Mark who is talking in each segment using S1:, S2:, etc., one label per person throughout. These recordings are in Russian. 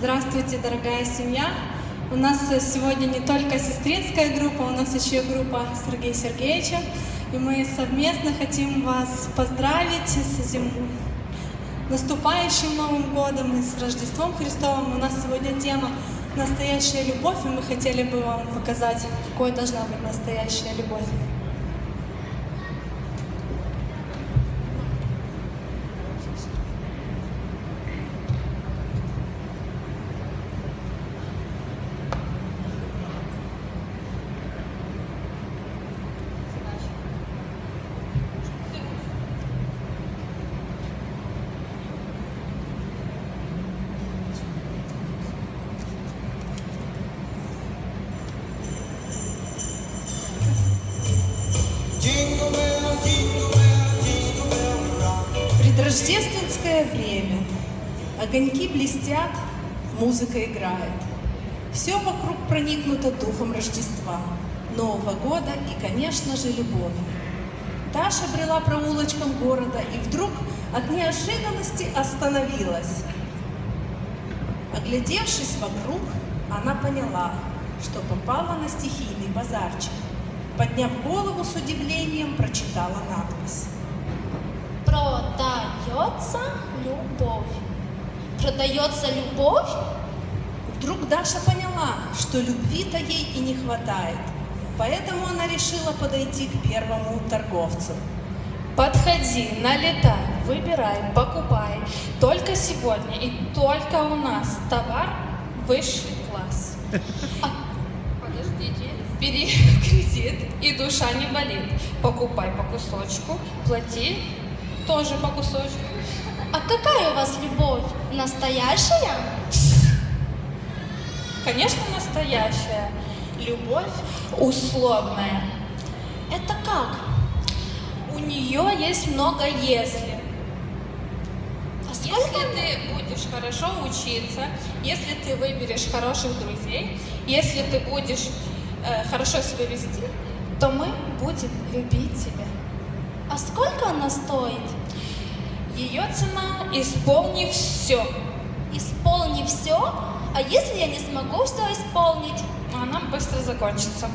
S1: Здравствуйте, дорогая семья. У нас сегодня не только сестринская группа, у нас еще и группа Сергея Сергеевича. И мы совместно хотим вас поздравить с этим наступающим Новым годом и с Рождеством Христовым. У нас сегодня тема «Настоящая любовь», и мы хотели бы вам показать, какой должна быть настоящая любовь.
S2: Огоньки блестят, музыка играет. Все вокруг проникнуто духом Рождества, Нового года и, конечно же, любовью. Даша брела проулочком города и вдруг от неожиданности остановилась. Оглядевшись вокруг, она поняла, что попала на стихийный базарчик. Подняв голову с удивлением, прочитала надпись.
S3: Продается любовь. Продается любовь?
S2: Вдруг Даша поняла, что любви-то ей и не хватает. Поэтому она решила подойти к первому торговцу.
S1: Подходи, налетай, выбирай, покупай. Только сегодня и только у нас товар высший класс. А, подождите, бери кредит, и душа не болит. Покупай по кусочку, плати тоже по кусочку.
S3: А какая у вас любовь? Настоящая?
S1: Конечно, настоящая. Любовь условная.
S3: Это как?
S1: У нее есть много если.
S3: А
S1: Если
S3: сколько?
S1: ты будешь хорошо учиться, если ты выберешь хороших друзей, если ты будешь э, хорошо себя вести, то мы будем любить тебя.
S3: А сколько она стоит?
S1: Ее цена исполни все.
S3: Исполни все? А если я не смогу все исполнить?
S1: Она быстро закончится.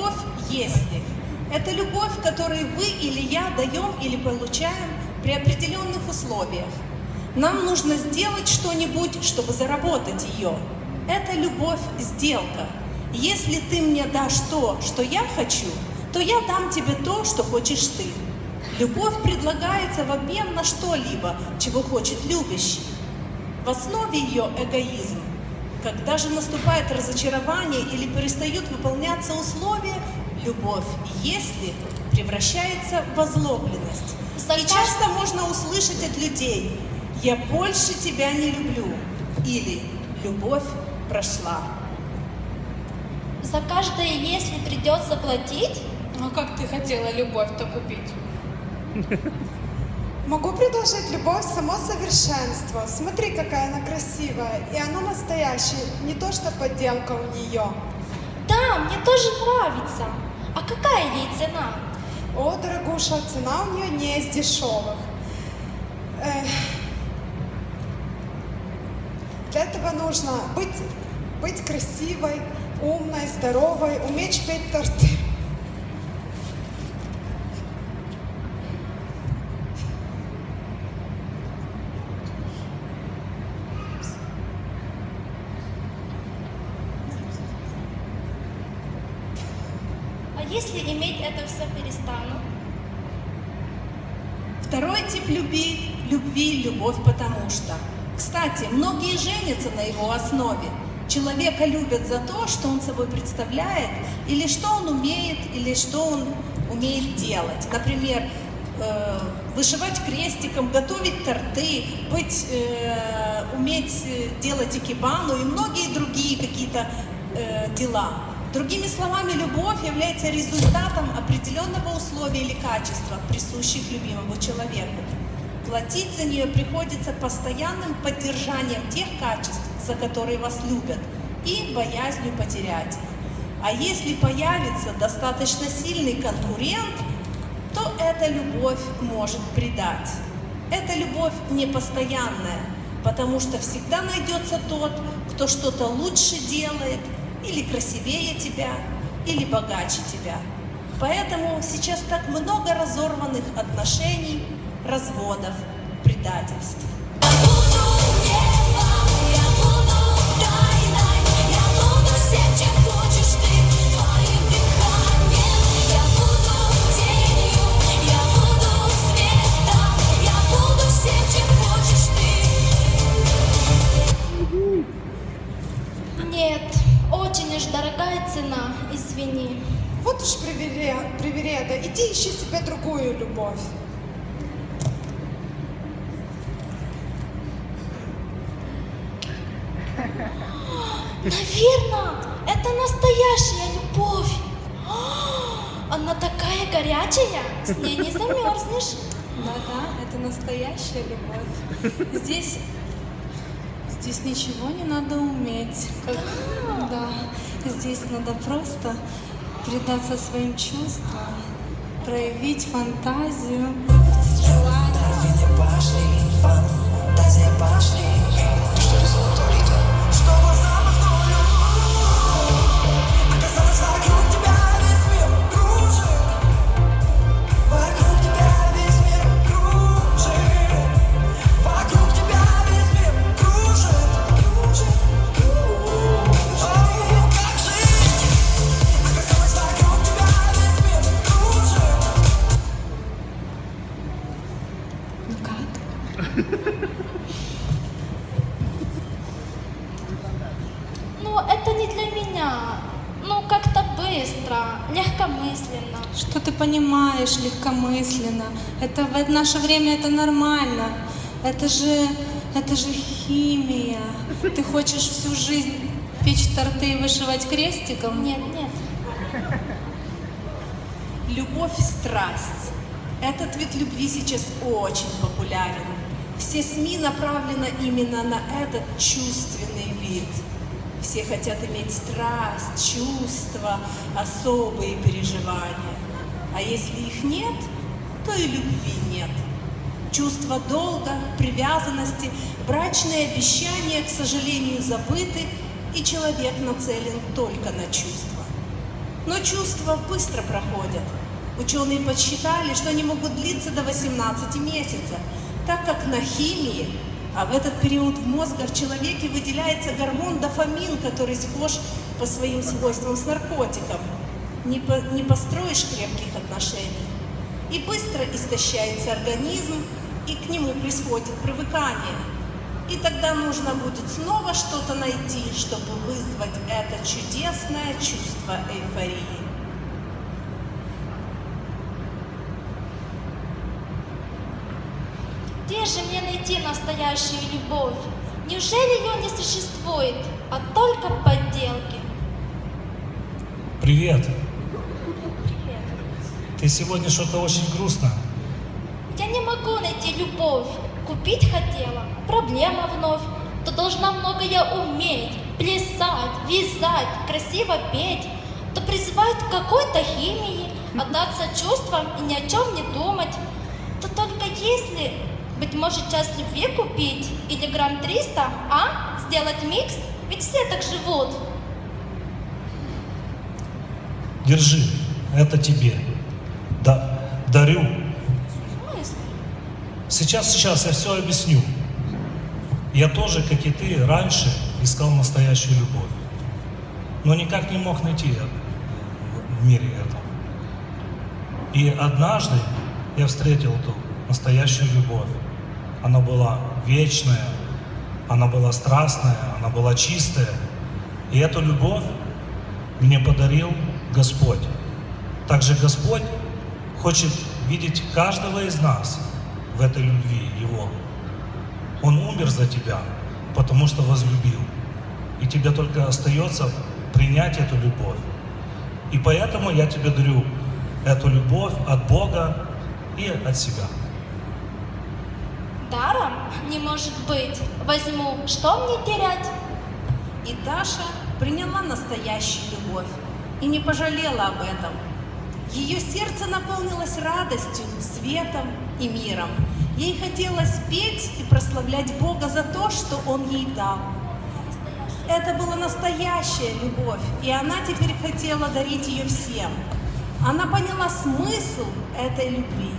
S4: Любовь если.
S2: Это любовь, которую вы или я даем или получаем при определенных условиях. Нам нужно сделать что-нибудь, чтобы заработать ее. Это любовь-сделка. Если ты мне дашь то, что я хочу, то я дам тебе то, что хочешь ты. Любовь предлагается в обмен на что-либо, чего хочет любящий. В основе ее эгоизм. Когда же наступает разочарование или перестают выполняться условия, любовь, если превращается в озлобленность. И часто можно услышать от людей «я больше тебя не люблю» или «любовь прошла».
S3: За каждое если придется платить?
S1: А как ты хотела любовь-то купить?
S5: Могу предложить любовь само совершенство. Смотри, какая она красивая. И она настоящая, не то что подделка у нее.
S3: Да, мне тоже нравится. А какая ей цена?
S5: О, дорогуша, цена у нее не из дешевых. Эх. Для этого нужно быть, быть красивой, умной, здоровой, уметь петь торты.
S3: Если иметь это все перестану?
S2: Второй тип любви – любви, любовь потому что. Кстати, многие женятся на его основе. Человека любят за то, что он собой представляет, или что он умеет, или что он умеет делать. Например, э, вышивать крестиком, готовить торты, быть, э, уметь э, делать экибану и многие другие какие-то э, дела. Другими словами, любовь является результатом определенного условия или качества, присущих любимому человеку. Платить за нее приходится постоянным поддержанием тех качеств, за которые вас любят, и боязнью потерять их. А если появится достаточно сильный конкурент, то эта любовь может предать. Эта любовь непостоянная, потому что всегда найдется тот, кто что-то лучше делает, или красивее тебя, или богаче тебя. Поэтому сейчас так много разорванных отношений, разводов, предательств.
S3: Уж дорогая цена, извини.
S5: Вот уж привере- привереда, иди ищи себе другую любовь.
S3: Наверное, это настоящая любовь. Она такая горячая, с ней не замерзнешь.
S1: Да-да, это настоящая любовь. Здесь, здесь ничего не надо уметь. Как, да, здесь надо просто предаться своим чувствам, проявить фантазию.
S6: Дорфины пошли, фантазия пошли. Ты что ли
S1: Ну,
S3: это не для меня. Ну, как-то быстро, легкомысленно.
S1: Что ты понимаешь легкомысленно? Это в наше время это нормально. Это же, это же химия. Ты хочешь всю жизнь печь торты и вышивать крестиком?
S3: Нет, нет.
S2: Любовь и страсть. Этот вид любви сейчас очень популярен. Все СМИ направлены именно на этот чувственный вид. Все хотят иметь страсть, чувства, особые переживания. А если их нет, то и любви нет. Чувство долга, привязанности, брачные обещания, к сожалению, забыты, и человек нацелен только на чувства. Но чувства быстро проходят. Ученые подсчитали, что они могут длиться до 18 месяцев, так как на химии, а в этот период в мозгах человеке выделяется гормон дофамин, который схож по своим свойствам с наркотиком. Не, по- не построишь крепких отношений. И быстро истощается организм, и к нему происходит привыкание. И тогда нужно будет снова что-то найти, чтобы вызвать это чудесное чувство эйфории.
S3: Где же мне найти настоящую любовь? Неужели ее не существует, а только подделки?
S7: Привет.
S3: Привет.
S7: Ты сегодня что-то очень грустно.
S3: Я не могу найти любовь. Купить хотела. Проблема вновь. То должна многое уметь. Плясать, вязать, красиво петь. То призывать к какой-то химии. Отдаться чувствам и ни о чем не думать. То только если, быть может, час любви купить или грамм 300, а? Сделать микс? Ведь все так живут.
S7: Держи, это тебе. Да, дарю. Сейчас, сейчас я все объясню. Я тоже, как и ты, раньше искал настоящую любовь. Но никак не мог найти в мире этом. И однажды я встретил эту настоящую любовь. Она была вечная, она была страстная, она была чистая. И эту любовь мне подарил Господь. Также Господь хочет видеть каждого из нас в этой любви Его. Он умер за тебя, потому что возлюбил. И тебе только остается принять эту любовь И поэтому я тебе дарю эту любовь от Бога и от себя.
S3: Даром не может быть. Возьму, что мне терять?
S2: И Даша приняла настоящую любовь и не пожалела об этом. Ее сердце наполнилось радостью, светом и миром. Ей хотелось петь и прославлять Бога за то, что Он ей дал. Это была настоящая любовь, и она теперь хотела дарить ее всем. Она поняла смысл этой любви.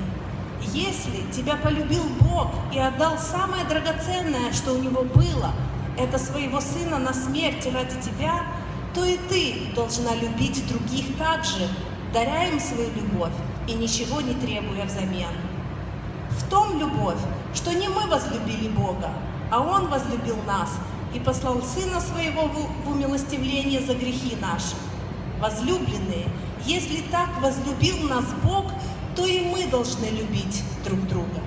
S2: Если тебя полюбил Бог и отдал самое драгоценное, что у него было, это своего сына на смерть ради тебя, то и ты должна любить других так же, даря им свою любовь и ничего не требуя взамен. В том любовь, что не мы возлюбили Бога, а Он возлюбил нас и послал Сына Своего в умилостивление за грехи наши. Возлюбленные, если так возлюбил нас Бог, то и мы должны любить друг друга.